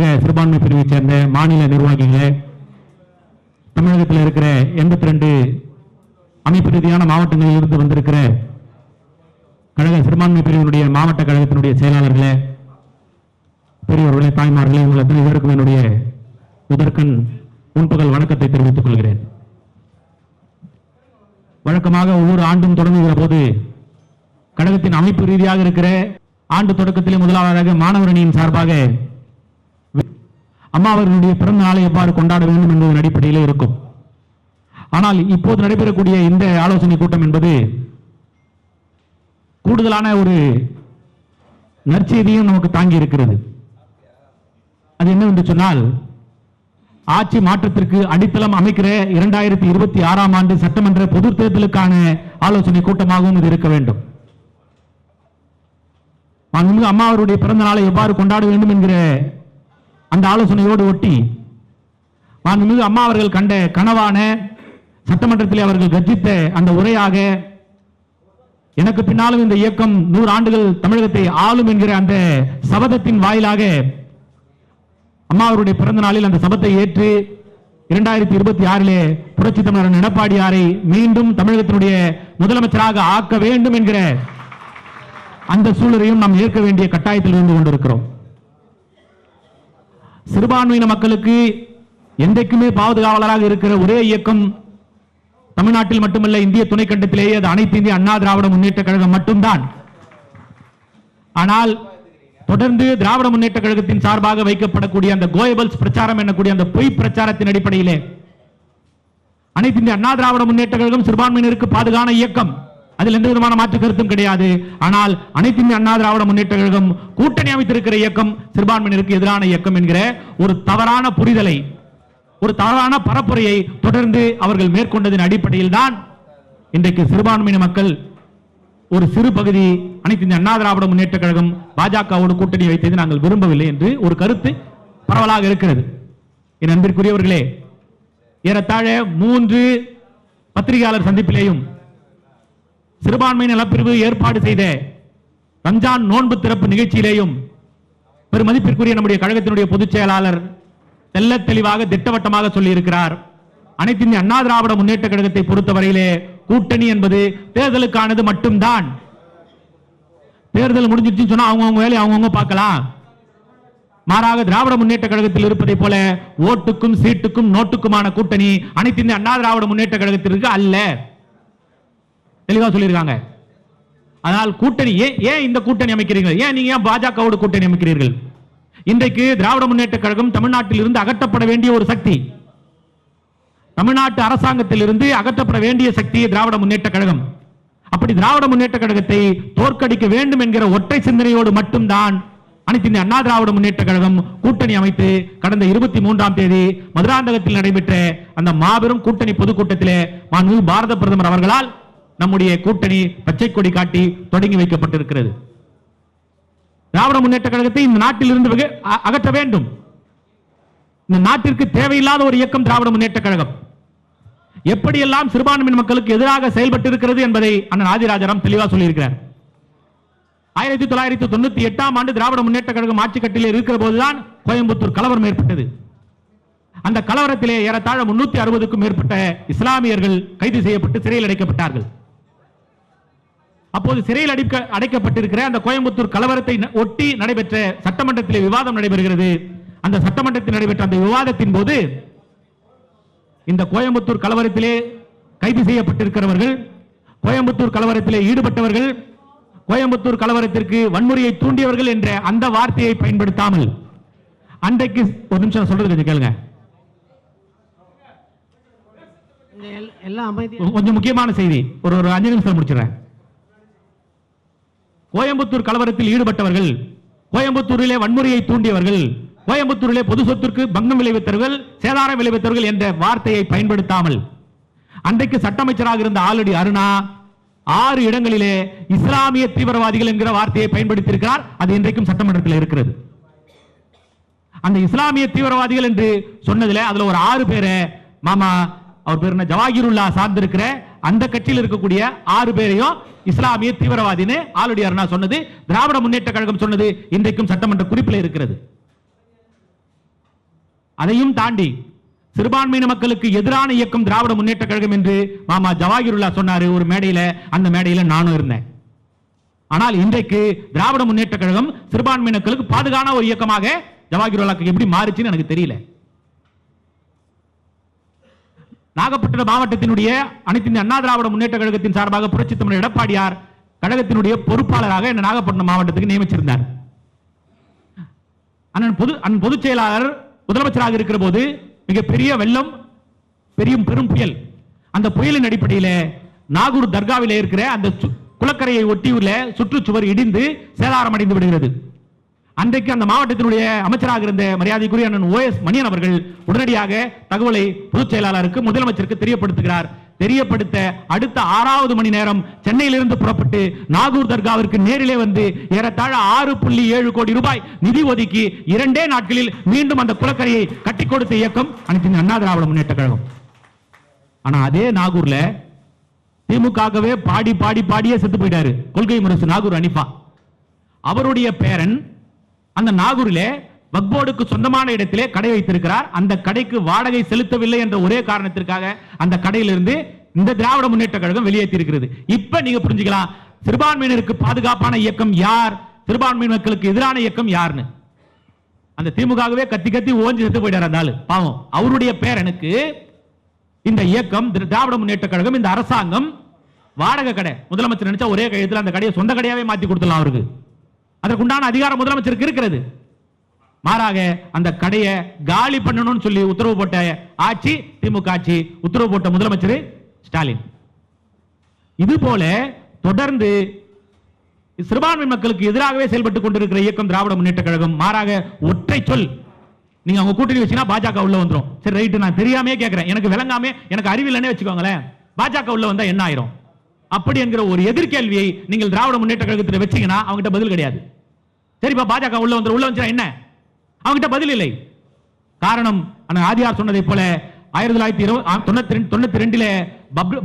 தமிழக சிறுபான்மை பிரிவைச் சேர்ந்த மாநில நிர்வாகிகளே தமிழகத்தில் இருக்கிற எண்பத்தி ரெண்டு அமைப்பு ரீதியான மாவட்டங்களில் இருந்து வந்திருக்கிற கழக சிறுபான்மை பிரிவினுடைய மாவட்ட கழகத்தினுடைய செயலாளர்களே பெரியவர்களே தாய்மார்களே உங்கள் அத்தனை பேருக்கும் என்னுடைய முதற்கண் முன்பகல் வணக்கத்தை தெரிவித்துக் கொள்கிறேன். வழக்கமாக ஒவ்வொரு ஆண்டும் தொடங்குகிற போது கழகத்தின் அமைப்பு ரீதியாக இருக்கிற ஆண்டு தொடக்கத்திலே முதலாவதாக மாணவரணியின் சார்பாக அம்மா அவர்களுடைய பிறந்த நாளை எவ்வாறு கொண்டாட வேண்டும் என்பதன் அடிப்படையிலே இருக்கும். ஆனால் இப்போது நடைபெறக்கூடிய இந்த ஆலோசனை கூட்டம் என்பது கூடுதலான ஒரு நற்செய்தியும் நமக்கு தாங்கி இருக்கிறது. அது என்னவென்று சொன்னால் ஆட்சி மாற்றத்திற்கு அடித்தளம் அமைக்கிற இரண்டாயிரத்தி இருபத்தி ஆறாம் ஆண்டு சட்டமன்ற பொது தேர்தலுக்கான ஆலோசனை கூட்டமாகவும் இது இருக்க வேண்டும். மாண்புமிகு அம்மா அவருடைய பிறந்த நாளை எவ்வாறு கொண்டாட வேண்டும் என்கிற அந்த ஆலோசனையோடு ஒட்டி மாண்புமிகு அம்மா அவர்கள் கண்ட கனவான சட்டமன்றத்தில் அவர்கள் கர்ஜித்த அந்த உரையாக எனக்கு பின்னாலும் இந்த இயக்கம் நூறு ஆண்டுகள் தமிழகத்தை ஆளும் என்கிற அந்த சபதத்தின் வாயிலாக அம்மா அவருடைய பிறந்த நாளில் அந்த சபத்தை ஏற்று இரண்டாயிரத்தி இருபத்தி ஆறிலே புரட்சி தமிழரின் எடப்பாடியாரை மீண்டும் தமிழகத்தினுடைய முதலமைச்சராக ஆக்க வேண்டும் என்கிற அந்த சூழலையும் நாம் ஏற்க வேண்டிய கட்டாயத்தில் இருந்து கொண்டிருக்கிறோம். சிறுபான்மையின மக்களுக்கு என்றைக்குமே பாதுகாவலராக இருக்கிற ஒரே இயக்கம் தமிழ்நாட்டில் மட்டுமல்ல இந்திய துணைக்கண்டத்திலேயே அது அனைத்து இந்திய அண்ணா திராவிட முன்னேற்ற கழகம் மட்டும்தான். ஆனால் தொடர்ந்து திராவிட முன்னேற்ற கழகத்தின் சார்பாக வைக்கப்படக்கூடிய அந்த கோயபல்ஸ் பிரச்சாரம் என்னக்கூடிய அந்த பொய் பிரச்சாரத்தின் அடிப்படையிலே அனைத்து இந்திய அண்ணா திராவிட முன்னேற்ற கழகம் சிறுபான்மையினருக்கு பாதுகான இயக்கம். அதில் எந்த விதமான மாற்று கருத்தும் கிடையாது. ஆனால் அனைத்து இந்திய அண்ணா திராவிட முன்னேற்ற கழகம் கூட்டணி அமைத்திருக்கிற இயக்கம் சிறுபான்மையினருக்கு எதிரான இயக்கம் என்கிற ஒரு தவறான புரிதலை ஒரு தவறான பரப்புரையை தொடர்ந்து அவர்கள் மேற்கொண்டதன் அடிப்படையில் தான் இன்றைக்கு சிறுபான்மையின மக்கள் ஒரு சிறு பகுதி அனைத்து இந்திய அண்ணா திராவிட முன்னேற்ற கழகம் பாஜகவோடு கூட்டணி வைத்தது நாங்கள் விரும்பவில்லை என்று ஒரு கருத்து பரவலாக இருக்கிறது. என் அன்பிற்குரியவர்களே ஏறத்தாழ மூன்று பத்திரிகையாளர் சந்திப்பிலேயும் சிறுபான்மை நலப்பிரிவு ஏற்பாடு செய்த ரம்ஜான் நோன்பு திறப்பு நிகழ்ச்சியிலேயும் பெருமதிப்பிற்குரிய நம்முடைய கழகத்தினுடைய பொதுச் செயலாளர் தெல்ல தெளிவாக திட்டவட்டமாக சொல்லியிருக்கிறார். அனைத்து இந்திய அண்ணா திராவிட முன்னேற்ற கழகத்தை பொறுத்தவரையிலே கூட்டணி என்பது தேர்தலுக்கானது மட்டும்தான். தேர்தல் முடிஞ்சிருச்சுன்னு சொன்னா அவங்கவுங்க வேலையை அவங்கவுங்க பார்க்கலாம். மாறாக திராவிட முன்னேற்ற கழகத்தில் இருப்பதை போல ஓட்டுக்கும் சீட்டுக்கும் நோட்டுக்குமான கூட்டணி அனைத்து இந்திய அண்ணா திராவிட முன்னேற்ற கழகத்திற்கு அல்ல. தெளிவா சொல்லியிருக்காங்க. அதனால் கூட்டணி ஏன் ஏன் இந்த கூட்டணி அமைக்கிறீர்கள்? ஏன் நீங்க ஏன் பாஜகவோடு கூட்டணி அமைக்கிறீர்கள்? இன்றைக்கு திராவிட முன்னேற்ற கழகம் தமிழ்நாட்டில் இருந்து அகற்றப்பட வேண்டிய ஒரு சக்தி. தமிழ்நாட்டு அரசாங்கத்தில் இருந்து அகற்றப்பட வேண்டிய சக்தி திராவிட முன்னேற்ற கழகம். அப்படி திராவிட முன்னேற்ற கழகத்தை தோற்கடிக்க வேண்டும் என்கிற ஒற்றை சிந்தனையோடு மட்டும்தான் அனைத்து இந்திய அண்ணா திராவிட முன்னேற்ற கழகம் கூட்டணி அமைத்து கடந்த இருபத்தி மூன்றாம் தேதி மதுராந்தகத்தில் நடைபெற்ற அந்த மாபெரும் கூட்டணி பொதுக்கூட்டத்திலே மாண்புமிகு பாரத பிரதமர் அவர்களால் நம்முடைய கூட்டணி பச்சை கொடி காட்டி தொடங்கி வைக்கப்பட்டிருக்கிறது. திராவிட முன்னேற்ற கழகத்தை இந்த நாட்டில் இருந்து வெகு- அகற்ற வேண்டும். இந்த நாட்டிற்கு தேவையில்லாத ஒரு இயக்கம் திராவிட முன்னேற்ற கழகம். எப்படியெல்லாம் சிறுபான்மை மக்களுக்கு எதிராக செயல்பட்டு இருக்கிறது என்பதை அண்ணன் ஆதிராஜாராம் தெளிவா சொல்லியிருக்கிறார். ஆயிரத்தி தொள்ளாயிரத்தி தொண்ணூத்தி எட்டாம் ஆண்டு திராவிட முன்னேற்ற கழகம் ஆட்சி கட்டிலே இருக்கிற போதுதான் கோயம்புத்தூர் கலவரம் ஏற்பட்டது. அந்த கலவரத்திலே ஏறத்தாழ முன்னூத்தி அறுபதுக்கும் மேற்பட்ட இஸ்லாமியர்கள் கைது செய்யப்பட்டு சிறையில் அடைக்கப்பட்டார்கள். அப்போது சிறையில் அடைக்க அடைக்கப்பட்டிருக்கிற அந்த கோயம்புத்தூர் கலவரத்தை ஒட்டி நடைபெற்ற சட்டமன்றத்திலே விவாதம் நடைபெறுகிறது. அந்த சட்டமன்றத்தில் நடைபெற்ற அந்த விவாதத்தின் போது இந்த கோயம்புத்தூர் கலவரத்திலே கைது செய்யப்பட்டிருக்கிறவர்கள் கோயம்புத்தூர் கலவரத்திலே ஈடுபட்டவர்கள் கோயம்புத்தூர் கலவரத்திற்கு வன்முறையை தூண்டியவர்கள் என்ற அந்த வார்த்தையை பயன்படுத்தாமல் அன்றைக்கு ஒரு நிமிஷம் சொல்றது கொஞ்சம் கேளுங்க. கொஞ்சம் முக்கியமான செய்தி. ஒரு ஒரு அஞ்சு நிமிஷம் முடிச்சிடுறேன். கோயம்புத்தூர் கலவரத்தில் ஈடுபட்டவர்கள் கோயம்புத்தூரிலே வன்முறையை தூண்டியவர்கள் கோயம்புத்தூரிலே பொது சொத்திற்கு பங்கம் விளைவித்தவர்கள் சேதாரம் விளைவித்தவர்கள் என்ற வார்த்தையை பயன்படுத்தாமல் அன்றைக்கு சட்ட அமைச்சராக இருந்த ஆலடி அருணா ஆறு இடங்களிலே இஸ்லாமிய தீவிரவாதிகள் என்கிற வார்த்தையை பயன்படுத்தியிருக்கிறார். அது இன்றைக்கும் சட்டமன்றத்தில் இருக்கிறது. அந்த இஸ்லாமிய தீவிரவாதிகள் என்று சொன்னதில் அதுல ஒரு ஆறு பேரை மாமா அவர் பேர் என்ன? ஜவாகிருல்லா சார்ந்திருக்கிற அந்த கட்சியில் இருக்கக்கூடிய ஆறு பேரையும் இஸ்லாமிய தீவிரவாதின்னு ஆளுடைய அருணா சொன்னது திராவிட முன்னேற்ற கழகம் சொன்னது இன்றைக்கும் சட்டமன்ற குறிப்பில் இருக்கிறது. அதையும் தாண்டி சிறுபான்மையின மக்களுக்கு எதிரான இயக்கம் திராவிட முன்னேற்ற கழகம் என்று மாமா ஜவாகிருல்லா சொன்னாரு ஒரு மேடையில அந்த மேடையில நானும் இருந்தேன். ஆனால் இன்றைக்கு திராவிட முன்னேற்ற கழகம் சிறுபான்மையினர்களுக்கு பாதுகான ஒரு இயக்கமாக ஜவாகிருல்லாக்கு எப்படி மாறுச்சுன்னு எனக்கு தெரியல. நாகப்பட்டினம் மாவட்டத்தினுடைய அனைத்து இந்திய அண்ணா திராவிட முன்னேற்ற கழகத்தின் சார்பாக புரட்சி தமிழர் எடப்பாடியார் கழகத்தினுடைய பொறுப்பாளராக என்ன நாகப்பட்டினம் மாவட்டத்துக்கு நியமிச்சிருந்தார். அண்ணன் பொது அண்ணன் பொதுச் செயலாளர் முதலமைச்சராக இருக்கிற போது மிகப்பெரிய வெள்ளம் பெரிய பெரும் புயல். அந்த புயலின் அடிப்படையில் நாகூர் தர்காவில் இருக்கிற அந்த சு- குளக்கரையை ஒட்டியுள்ள சுற்றுச்சுவர் இடிந்து சேதாரம் அடைந்து விடுகிறது. அன்றைக்கு அந்த மாவட்டத்தினுடைய அமைச்சராக இருந்த மரியாதைக்குரிய அண்ணன் ஓஎஸ் மணியன் அவர்கள் உடனடியாக தகவலை பொதுச் செயலாளருக்கு முதலமைச்சருக்கு தெரியப்படுத்துகிறார். தெரியப்படுத்த அடுத்த ஆறாவது மணி நேரம் சென்னையிலிருந்து புறப்பட்டு நாகூர் தர்காவிற்கு நேரிலே வந்து ஏறத்தாழ ஆறு புள்ளி ஏழு கோடி ரூபாய் நிதி ஒதுக்கி இரண்டே நாட்களில் மீண்டும் அந்த குளக்கரையை கட்டி கொடுத்த இயக்கம் அனைத்து அண்ணா திராவிட முன்னேற்ற கழகம். ஆனா அதே நாகூர்ல திமுகவே பாடி பாடி பாடியே செத்து போயிட்டாரு. கொள்கை முரசு நாகூர் அனிஃபா அவருடைய பேரன் அந்த நாகூரிலே வக்போர்டுக்கு சொந்தமான இடத்திலே கடை வைத்திருக்கிறார். அந்த கடைக்கு வாடகை செலுத்தவில்லை என்ற ஒரே காரணத்திற்காக அந்த கடையிலிருந்து இந்த திராவிட முன்னேற்ற கழகம் வெளியேற்றிருக்கிறது இப்ப நீங்க புரிஞ்சுக்கலாம் சிறுபான்மையினருக்கு பாதுகாப்பான இயக்கம் யார்? சிறுபான்மையின மக்களுக்கு எதிரான இயக்கம் யாருன்னு அந்த திமுகவே கத்தி கத்தி ஓஞ்சி செத்து போயிட்டார் அந்த ஆளு. பாவம். அவருடைய பேரனுக்கு இந்த இயக்கம் திரு- திராவிட முன்னேற்ற கழகம் இந்த அரசாங்கம் வாடகை கடை. முதலமைச்சர் நினைச்சா ஒரே கையத்தில் அந்த கடையை சொந்த கடையாவே மாத்தி கொடுத்துடலாம் அவருக்கு. அதற்குண்டான அதிகாரம் முதலமைச்சருக்கு இருக்கிறது. மாறாக அந்த கடையை காலி பண்ணணும்னு சொல்லி உத்தரவு போட்ட ஆட்சி திமுக ஆட்சி உத்தரவு போட்ட முதலமைச்சர் ஸ்டாலின். இது போல தொடர்ந்து சிறுபான்மை மக்களுக்கு எதிராகவே செயல்பட்டுக் கொண்டிருக்கிற இயக்கம் திராவிட முன்னேற்ற கழகம். மாறாக ஒற்றை சொல். நீங்க அவங்க கூட்டணி வச்சீங்கன்னா பாஜக உள்ள வந்துடும் சரி ரைட்டு நான் தெரியாமே கேட்கிறேன் எனக்கு விளங்காமே எனக்கு அறிவில்லைன்னே வச்சுக்கோங்களேன். பாஜக உள்ள வந்தா என்ன ஆயிரும்? அப்படி என்கிற ஒரு எதிர்கேள்வியை நீங்கள் திராவிட முன்னேற்ற கழகத்தில் வச்சீங்கன்னா அவங்ககிட்ட பதில் கிடையாது. சரிப்பா பாஜக உள்ள வந்து உள்ள வந்துச்சா என்ன? அவங்ககிட்ட பதில் இல்லை. காரணம் ஆதியார் சொன்னதை போல ஆயிரத்தி தொள்ளாயிரத்தி இருபது தொண்ணூத்தி ரெண்டு தொண்ணூத்தி ரெண்டுல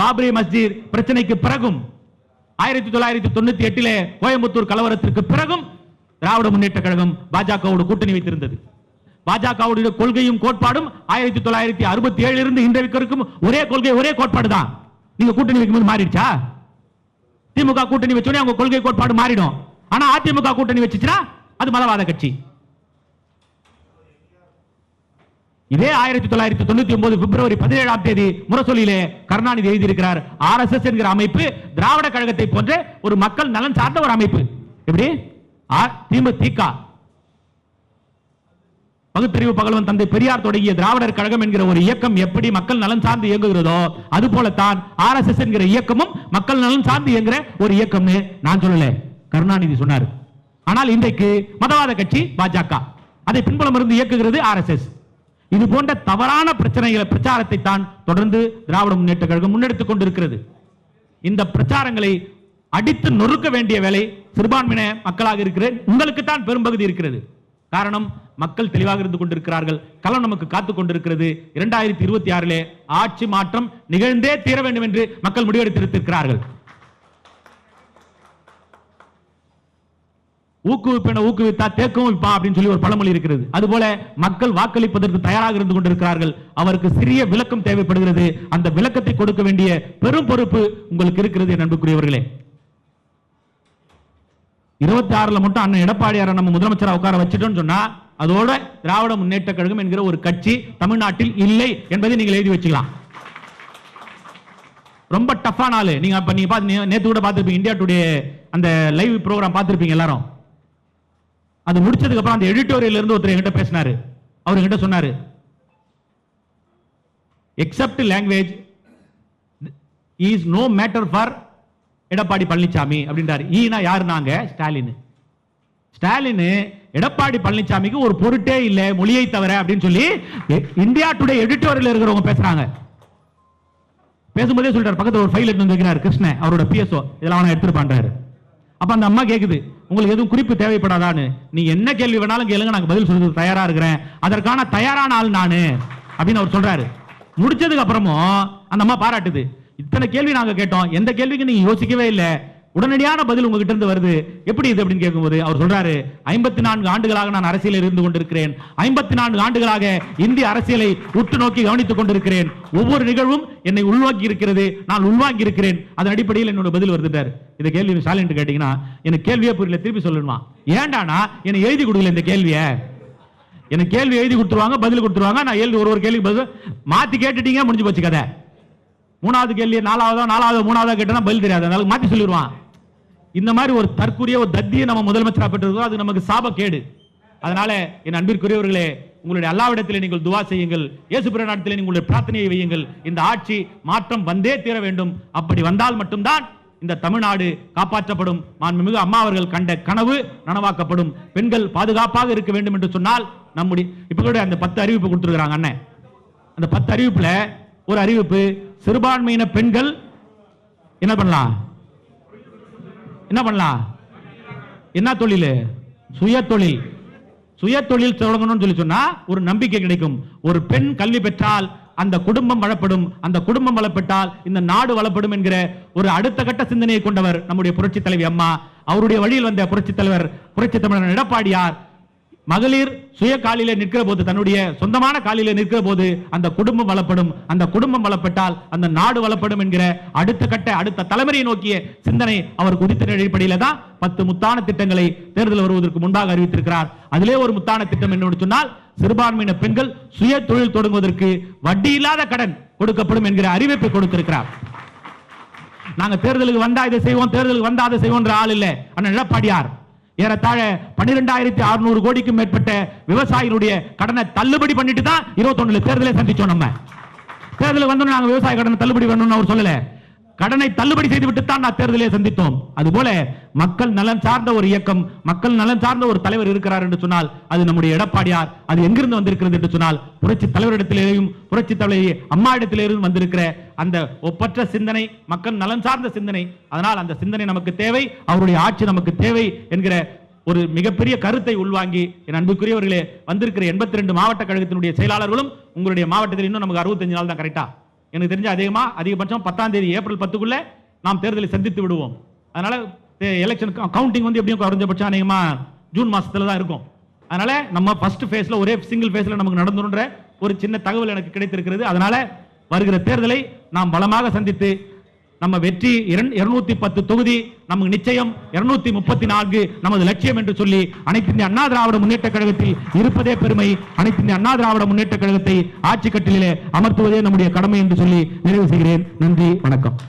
பாபரி மஸ்ஜித் பிரச்சனைக்கு பிறகும் ஆயிரத்தி தொள்ளாயிரத்தி தொண்ணூத்தி எட்டுல கோயம்புத்தூர் கலவரத்திற்கு பிறகும் திராவிட முன்னேற்ற கழகம் பாஜகவோடு கூட்டணி வைத்திருந்தது. பாஜகவுடைய கொள்கையும் கோட்பாடும் ஆயிரத்தி தொள்ளாயிரத்தி அறுபத்தி ஏழுல இருந்து இன்றைக்கு ஒரே கொள்கை ஒரே கோட்பாடு தான் நீங்க கூட்டணி வைக்கும்போது மாறிடுச்சா? திமுக கூட்டணி வச்சோடனே அவங்க கொள்கை கோட்பாடு மாறிடும். ஆனா அதிமுக கூட்டணி வச்சுச்சுன்னா அது மதவாத கட்சி. இதே ஆயிரத்தி தொள்ளாயிரத்தி தொண்ணூத்தி ஒன்பது பிப்ரவரி பதினேழாம் தேதி முரசொலியிலே கருணாநிதி எழுதியிருக்கிறார். ஆர் எஸ் எஸ் என்கிற அமைப்பு திராவிட கழகத்தை போன்ற ஒரு மக்கள் நலன் சார்ந்த ஒரு அமைப்பு. எப்படி? திமுக பகுத்தறிவு பகலவன் தந்தை பெரியார் தொடங்கிய திராவிடர் கழகம் என்கிற ஒரு இயக்கம் எப்படி மக்கள் நலன் சார்ந்து இயங்குகிறதோ அது போலத்தான் ஆர் எஸ் எஸ் என்கிற இயக்கமும் மக்கள் நலன் சார்ந்து இயங்குற ஒரு இயக்கம்னு நான் சொல்லல. கருணாநிதி சொன்னார். ஆனால் இன்றைக்கு மதவாத கட்சி பாஜக. அதை பின்புலம் இருந்து இயக்குகிறது ஆர் எஸ் எஸ். இது போன்ற தவறான பிரச்சனைகளை பிரச்சாரத்தை தான் தொடர்ந்து திராவிட முன்னேற்ற கழகம் முன்னெடுத்துக் கொண்டிருக்கிறது. இந்த பிரச்சாரங்களை அடித்து நொறுக்க வேண்டிய வேலை சிறுபான்மையின மக்களாக இருக்கிற உங்களுக்கு தான் பெரும்பகுதி இருக்கிறது. காரணம் மக்கள் தெளிவாக இருந்து கொண்டிருக்கிறார்கள். களம் நமக்கு காத்து கொண்டிருக்கிறது. இரண்டாயிரத்தி இருபத்தி ஆறிலே ஆட்சி மாற்றம் நிகழ்ந்தே தீர வேண்டும் என்று மக்கள் முடிவெடுத்திருக்கிறார்கள். ஊக்குவிப்பென ஊக்குவித்தா தேக்கவும் அப்படின்னு சொல்லி ஒரு பழமொழி இருக்கிறது. அதுபோல மக்கள் வாக்களிப்பதற்கு தயாராக இருந்து கொண்டிருக்கிறார்கள். அவருக்கு சிறிய விளக்கம் தேவைப்படுகிறது. அந்த விளக்கத்தை கொடுக்க வேண்டிய பெரும் பொறுப்பு உங்களுக்கு இருக்கிறது என் அன்புக்குரியவர்களே. இருபத்தி ஆறுல மட்டும் அண்ணன் எடப்பாடியாரை நம்ம முதலமைச்சரா உட்கார வச்சிட்டோம்னு சொன்னா அதோட திராவிட முன்னேற்ற கழகம் என்கிற ஒரு கட்சி தமிழ்நாட்டில் இல்லை என்பதை நீங்கள் எழுதி வச்சுக்கலாம். ரொம்ப டஃப்பான நாள் நீங்க அப்ப நீங்க பார்த்து நே- நேத்து கூட பார்த்துருப்பீங்க இந்தியா டுடே அந்த லைவ் ப்ரோக்ராம் பார்த்துருப்பீங்க எல்லாரும். அது முடிச்சதுக்கு அப்புறம் அந்த எடிட்டோரியல் இருந்து ஒருத்தர் என்கிட்ட பேசினாரு. அவர் என்கிட்ட சொன்னாரு. Except language is no matter for Edappadi Palaniswami அப்படின்றாரு. ஈனா யாரு நாங்க? ஸ்டாலின். ஸ்டாலின் எடப்பாடி பழனிசாமிக்கு ஒரு பொருட்டே இல்லை மொழியை தவிர அப்படின்னு சொல்லி இந்தியா டுடே எடிட்டோரியல் இருக்கிறவங்க பேசுறாங்க. பேசும்போதே சொல்றாரு பக்கத்தில் ஒரு ஃபைல் எடுத்து வந்திருக்கிறார் கிருஷ்ண கிருஷ்ணன் அவரோட பிஎஸ்ஓ இதெல்லாம் அவனை எடுத்துட்டு அப்ப அந்த அம்மா கேக்குது உங்களுக்கு எதுவும் குறிப்பு தேவைப்படாதான்னு. நீ என்ன கேள்வி வேணாலும் கேளுங்க நாங்க பதில் சொல்றதுக்கு தயாரா இருக்கிறேன். அதற்கான தயாரான ஆள் நானு. அப்படின்னு அவர் சொல்றாரு. முடிச்சதுக்கு அப்புறமும் அந்த அம்மா பாராட்டுது. இத்தனை கேள்வி நாங்க கேட்டோம். எந்த கேள்விக்கு நீங்க யோசிக்கவே இல்லை. உடனடியான பதில் உங்ககிட்ட இருந்து வருது. எப்படி இது அப்படின்னு கேட்கும்போது அவர் சொல்றாரு ஐம்பத்தி நான்கு ஆண்டுகளாக நான் அரசியலில் இருந்து கொண்டிருக்கிறேன். ஐம்பத்தி நான்கு ஆண்டுகளாக இந்திய அரசியலை உற்று நோக்கி கவனித்துக் கொண்டிருக்கிறேன். ஒவ்வொரு நிகழ்வும் என்னை உள்வாங்கி இருக்கிறது. நான் உள்வாங்கி இருக்கிறேன். அதன் அடிப்படையில் என்னோட பதில் வருதுட்டார் இந்த கேள்வி ஸ்டாலின் கேட்டீங்கன்னா எனக்கு கேள்வியே புரியல. திருப்பி சொல்லணுமா ஏண்டானா என்னை எழுதி கொடுக்கல இந்த கேள்வியை. எனக்கு கேள்வி எழுதி கொடுத்துருவாங்க பதில் கொடுத்துருவாங்க. நான் எழுதி ஒரு ஒரு கேள்வி பதில். மாத்தி கேட்டுட்டீங்க முடிஞ்சு போச்சு கதை. மூணாவது கேள்வி நாலாவதோ நாலாவது மூணாவதோ கேட்டனா பதில் தெரியாது. அதனால மாற்றி சொல்லிடுவான். இந்த மாதிரி ஒரு தற்குரிய ஒரு தத்தியை நம்ம முதலமைச்சராக பெற்றிருக்கோம் அது நமக்கு சாபக்கேடு. அதனால என் அன்பிற்குரியவர்களே உங்களுடைய அல்லாவிடத்தில் நீங்கள் துவா செய்யுங்கள். இயேசு பிறநாட்டிலே உங்களுடைய பிரார்த்தனையை வையுங்கள். இந்த ஆட்சி மாற்றம் வந்தே தீர வேண்டும். அப்படி வந்தால் மட்டும்தான் இந்த தமிழ்நாடு காப்பாற்றப்படும். மாண்புமிகு அம்மா அவர்கள் கண்ட கனவு நனவாக்கப்படும். பெண்கள் பாதுகாப்பாக இருக்க வேண்டும் என்று சொன்னால் நம்முடைய இப்போ கூட அந்த பத்து அறிவிப்பு கொடுத்துருக்குறாங்க அண்ணன் அந்த பத்து அறிவிப்பில் ஒரு அறிவிப்பு சிறுபான்மையின பெண்கள் என்ன பண்ணலாம்? என்ன பண்ணலாம்? என்ன தொழில்? சுய தொழில் சுய தொழில் தொடங்கணும்னு சொல்லி சொன்னா ஒரு நம்பிக்கை கிடைக்கும். ஒரு பெண் கல்வி பெற்றால் அந்த குடும்பம் வளப்படும். அந்த குடும்பம் வளப்பட்டால் இந்த நாடு வளப்படும் என்கிற ஒரு அடுத்த கட்ட சிந்தனையை கொண்டவர் நம்முடைய புரட்சி தலைவி அம்மா. அவருடைய வழியில் வந்த புரட்சி தலைவர் புரட்சி தமிழர் எடப்பாடியார். மகளிர் சுய காலில நிற்கிற போது தன்னுடைய சொந்தமான காலில நிற்கிற போது அந்த குடும்பம் வளப்படும். அந்த குடும்பம் வளப்பட்டால் அந்த நாடு வளப்படும் என்கிற அடுத்த கட்ட அடுத்த தலைமுறையை நோக்கிய சிந்தனை அவர் குறித்த அடிப்படையில தான் பத்து முத்தான திட்டங்களை தேர்தல் வருவதற்கு முன்பாக அறிவித்திருக்கிறார். அதிலே ஒரு முத்தான திட்டம் என்னன்னு சொன்னால் சிறுபான்மையின பெண்கள் சுய தொழில் தொடங்குவதற்கு வட்டி இல்லாத கடன் கொடுக்கப்படும் என்கிற அறிவிப்பை கொடுத்திருக்கிறார். நாங்க தேர்தலுக்கு வந்தா இதை செய்வோம் தேர்தலுக்கு வந்தா அதை செய்வோம் ஆள் இல்ல. அண்ணன் எடப்பாடியார் ஏறத்தாழ பன்னிரெண்டாயிரத்தி அறுநூறு கோடிக்கும் மேற்பட்ட விவசாயிகளுடைய கடனை தள்ளுபடி பண்ணிட்டு தான் இருபத்தொன்னுல தேர்தலை சந்திச்சோம் நம்ம. தேர்தல் வந்தோம் நாங்க விவசாய கடனை தள்ளுபடி பண்ணணும்னு அவர் சொல்லல. கடனை தள்ளுபடி செய்துவிட்டு தான் நான் தேர்தலை சந்தித்தோம். அதுபோல மக்கள் நலன் சார்ந்த ஒரு இயக்கம் மக்கள் நலன் சார்ந்த ஒரு தலைவர் இருக்கிறார் என்று சொன்னால் அது நம்முடைய எடப்பாடியார் அது எங்கிருந்து வந்திருக்கிறது என்று சொன்னால் புரட்சி தலைவரிடத்திலேயும் புரட்சி தலைவர் அம்மா இடத்திலிருந்து வந்திருக்கிற அந்த ஒப்பற்ற சிந்தனை மக்கள் நலன் சார்ந்த சிந்தனை அதனால் அந்த சிந்தனை நமக்கு தேவை அவருடைய ஆட்சி நமக்கு தேவை என்கிற ஒரு மிகப்பெரிய கருத்தை உள்வாங்கி என் அன்புக்குரியவர்களே வந்திருக்கிற எண்பத்தி ரெண்டு மாவட்ட கழகத்தினுடைய செயலாளர்களும் உங்களுடைய மாவட்டத்தில் இன்னும் நமக்கு அறுபத்தஞ்சு நாள் தான் கரெக்டா எனக்கு தெரிஞ்ச அதிகமா அதிகபட்சம் பத்தாம் தேதி ஏப்ரல் பத்துக்குள்ள நாம் தேர்தலை சந்தித்து விடுவோம். அதனால எலெக்ஷன் கவுண்டிங் வந்து எப்படியும் குறைஞ்சபட்சம் அநேகமா ஜூன் மாசத்துல தான் இருக்கும். அதனால நம்ம ஃபர்ஸ்ட் ஃபேஸ்ல ஒரே சிங்கிள் ஃபேஸ்ல நமக்கு நடந்துன்ற ஒரு சின்ன தகவல் எனக்கு கிடைத்திருக்கிறது. அதனால வருகிற தேர்தலை நாம் பலமாக சந்தித்து நம்ம வெற்றி இருநூத்தி பத்து தொகுதி நமக்கு நிச்சயம். இருநூத்தி முப்பத்தி நான்கு நமது லட்சியம் என்று சொல்லி அனைத்து இந்திய அண்ணா திராவிட முன்னேற்ற கழகத்தில் இருப்பதே பெருமை. அனைத்து இந்திய அண்ணா திராவிட முன்னேற்ற கழகத்தை ஆட்சி கட்டிலே அமர்த்துவதே நம்முடைய கடமை என்று சொல்லி நிறைவு செய்கிறேன். நன்றி வணக்கம்.